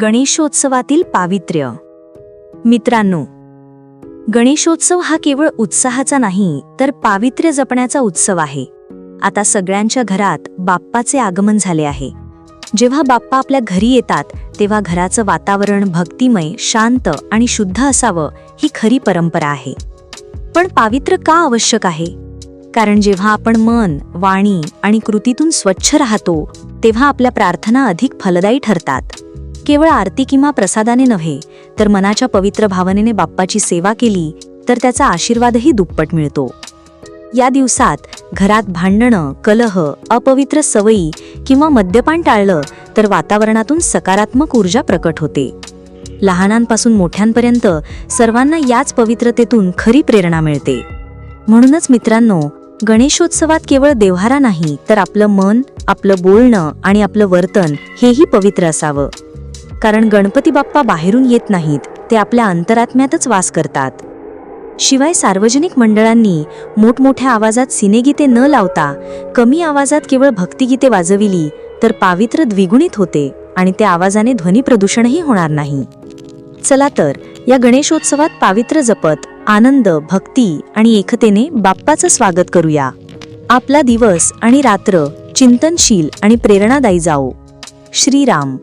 गणेशोत्सवातील पावित्र्य. मित्रांनो गणेशोत्सव हा केवळ उत्साहाचा नाही तर पावित्र्य जपण्याचा उत्सव आहे. आता सगळ्यांच्या घरात बाप्पाचे आगमन झाले आहे. जेव्हा बाप्पा आपल्या घरी येतात तेव्हा घराचं वातावरण भक्तिमय शांत आणि शुद्ध असावं ही खरी परंपरा आहे. पण पावित्र्य का आवश्यक आहे? कारण जेव्हा आपण मन वाणी आणि कृतीतून स्वच्छ राहतो तेव्हा आपल्या प्रार्थना अधिक फलदायी ठरतात. केवळ आरती किंवा प्रसादाने नव्हे तर मनाच्या पवित्र भावनेने बाप्पाची सेवा केली तर त्याचा आशीर्वादही दुप्पट मिळतो. या दिवसात घरात भांडणं कलह अपवित्र सवयी किंवा मद्यपान टाळलं तर वातावरणातून सकारात्मक ऊर्जा प्रकट होते. लहानांपासून मोठ्यांपर्यंत सर्वांना याच पवित्रतेतून खरी प्रेरणा मिळते. म्हणूनच मित्रांनो गणेशोत्सवात केवळ देव्हारा नाही तर आपलं मन आपलं बोलणं आणि आपलं वर्तन हेही पवित्र असावं. कारण गणपती बाप्पा बाहेरून येत नाहीत ते आपल्या अंतरात्म्यातच वास करतात. शिवाय सार्वजनिक मंडळांनी मोठमोठ्या आवाजात सिनेगीते न लावता कमी आवाजात केवळ भक्तिगीते वाजविली तर पावित्र्य द्विगुणित होते आणि त्या आवाजाने ध्वनी प्रदूषणही होणार नाही. चला तर या गणेशोत्सवात पावित्र्य जपत आनंद भक्ती आणि एकतेने बाप्पाचं स्वागत करूया. आपला दिवस आणि रात्र चिंतनशील आणि प्रेरणादायी जाओ श्रीराम.